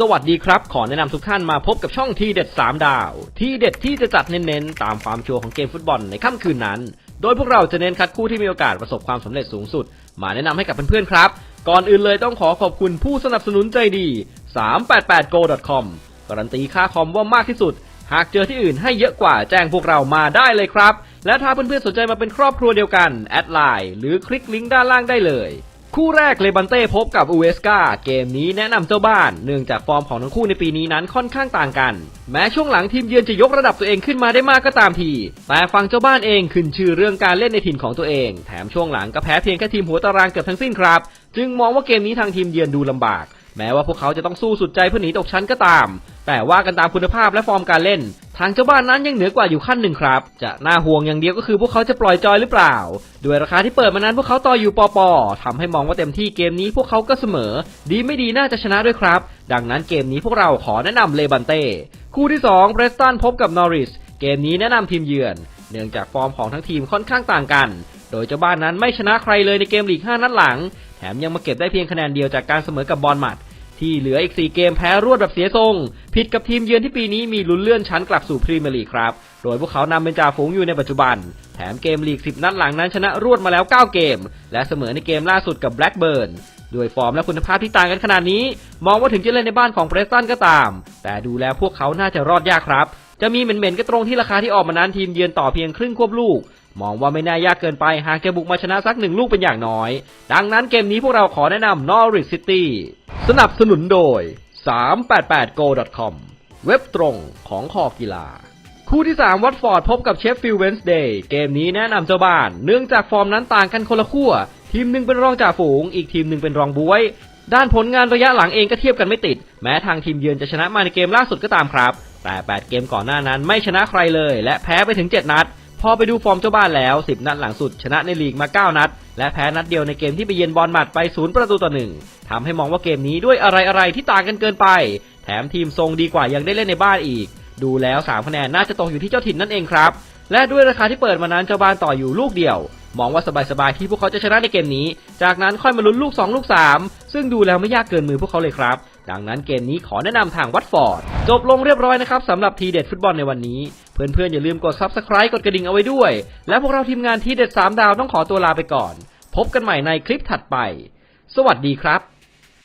สวัสดีครับ ขอแนะนำทุกท่านมาพบกับช่องทีเด็ด 3 ดาว ทีเด็ดที่จะจัดเน้นๆ ตามความชัวร์ของเกมฟุตบอลในค่ำคืนนั้น โดยพวกเราจะเน้นคัดคู่ที่มีโอกาสประสบความสำเร็จสูงสุด มาแนะนำให้กับเพื่อนๆครับ ก่อนอื่นเลยต้องขอขอบคุณผู้สนับสนุนใจดี 388go.com การันตีค่าคอมว่ามากที่สุด หากเจอที่อื่นให้เยอะกว่าแจ้งพวกเรามาได้เลยครับ และถ้าเพื่อนๆสนใจมาเป็นครอบครัวเดียวกันแอดไลน์หรือคลิกลิงก์ด้านล่างได้เลย คู่แรกเลบันเต้พบกับอูเอสกาเกมนี้แนะนำเจ้าบ้าน เนื่องจากฟอร์มของทั้งคู่ในปีนี้นั้นค่อนข้างต่างกัน แม้ช่วงหลังทีมเยือนจะยกระดับตัวเองขึ้นมาได้มากก็ตามที แต่ฝั่งเจ้าบ้านเองขึ้นชื่อเรื่องการเล่นในถิ่นของตัวเอง แถมช่วงหลังก็แพ้เพียงแค่ทีมหัวตารางเกือบทั้งสิ้นครับ จึงมองว่าเกมนี้ทางทีมเยือนดูลำบาก แม้ว่าพวกเขาจะต้องสู้สุดใจเพื่อหนีตกชั้นก็ตาม แต่ว่ากันตามคุณภาพและฟอร์มการเล่น ทางเจ้าบ้านนั้นยังเหนือกว่าอยู่ขั้นหนึ่งครับ จะน่าห่วงอย่างเดียวก็คือพวกเขาจะปล่อยจอยหรือเปล่า ด้วยราคาที่เปิดมานั้นพวกเขาต่ออยู่ปอปอทำให้มองว่าเต็มที่เกมนี้พวกเขาก็เสมอ ดีไม่ดีน่าจะชนะด้วยครับ ดังนั้นเกมนี้พวกเราขอแนะนำเลบันเต้ คู่ที่2เบรสตันพบกับนอริส เกมนี้แนะนำทีมเยือน เนื่องจากฟอร์มของทั้งทีมค่อนข้างต่างกัน โดยเจ้าบ้านนั้นไม่ชนะใครเลยในเกมลีก 5 นัดหลัง แถมยังมาเก็บได้เพียงคะแนนเดียวจากการเสมอกับบอลมัด ที่เหลืออีก 4 เกมแพ้รวดแบบเสียทรง ผิดกับทีมเยือนที่ปีนี้มีลุ้นเลื่อนชั้นกลับสู่พรีเมียร์ลีกครับ โดยพวกเขานำเป็นจ่าฝูงอยู่ในปัจจุบัน แถมเกมลีก 10 นัดหลังนั้นชนะรวดมาแล้ว 9 เกม และเสมอในเกมล่าสุดกับแบล็กเบิร์นด้วยฟอร์มและคุณภาพที่ต่างกันขนาดนี้ มองว่าถึงจะเล่นในบ้านของเบรสตันก็ตาม แต่ดูแล้วพวกเขาน่าจะรอดยากครับ จะมีเหม็นๆก็ตรงที่ราคาที่ออกมานั้นทีมเยือนต่อเพียงครึ่งควบลูกมองว่าไม่น่ายากเกินไปหากจะบุกมาชนะสักหนึ่งลูกเป็นอย่างน้อย ดังนั้นเกมนี้พวกเราขอแนะนำ Norwich City สนับสนุนโดย 388go.com เว็บตรงของคอกีฬา คู่ที่ 3 วัตฟอร์ดพบกับเชฟฟิลด์เวนส์เดย์เกมนี้แนะนำเจ้าบ้าน เนื่องจากฟอร์มนั้นต่างกันคนละขั้ว ทีมหนึ่งเป็นรองจ่าฝูง อีกทีมหนึ่งเป็นรองบวย ด้านผลงานระยะหลังเองก็เทียบกันไม่ติด แม้ทางทีมเยือนจะชนะมาในเกมล่าสุดก็ตามครับ แต่ 8 เกมก่อนหน้านั้นไม่ชนะใครเลย และแพ้ไปถึง 7 นัด พอไปดูฟอร์มเจ้าบ้านแล้ว 10 นัดหลังสุดชนะในลีกมา 9 นัด และแพ้นัดเดียวในเกมที่ไปเยือนบอลมัดไป0ประตูต่อหนึ่งทำให้มองว่าเกมนี้ด้วยอะไรๆที่ต่างกันเกินไป แถมทีมทรงดีกว่ายังได้เล่นในบ้านอีก ดูแล้ว3คะแนนน่าจะตกอยู่ที่เจ้าถิ่นนั่นเองครับ และด้วยราคาที่เปิดมานั้นเจ้าบ้านต่ออยู่ลูกเดียว มองว่าสบายๆที่พวกเขาจะชนะในเกมนี้ จากนั้นค่อยมาลุ้นลูก 2 ลูก 3 ซึ่งดูแล้วไม่ยากเกินมือพวกเขาเลยครับ ดังนั้นเกมนี้ขอแนะนำทางวัตฟอร์ด จบลงเรียบร้อยนะครับสำหรับทีเด็ดฟุตบอลในวันนี้ เพื่อนๆ อย่าลืมกด Subscribe กดกระดิ่งเอาไว้ด้วย และพวกเราทีมงานทีเด็ด3ดาวต้องขอตัวลาไปก่อน พบกันใหม่ในคลิปถัดไป สวัสดีครับ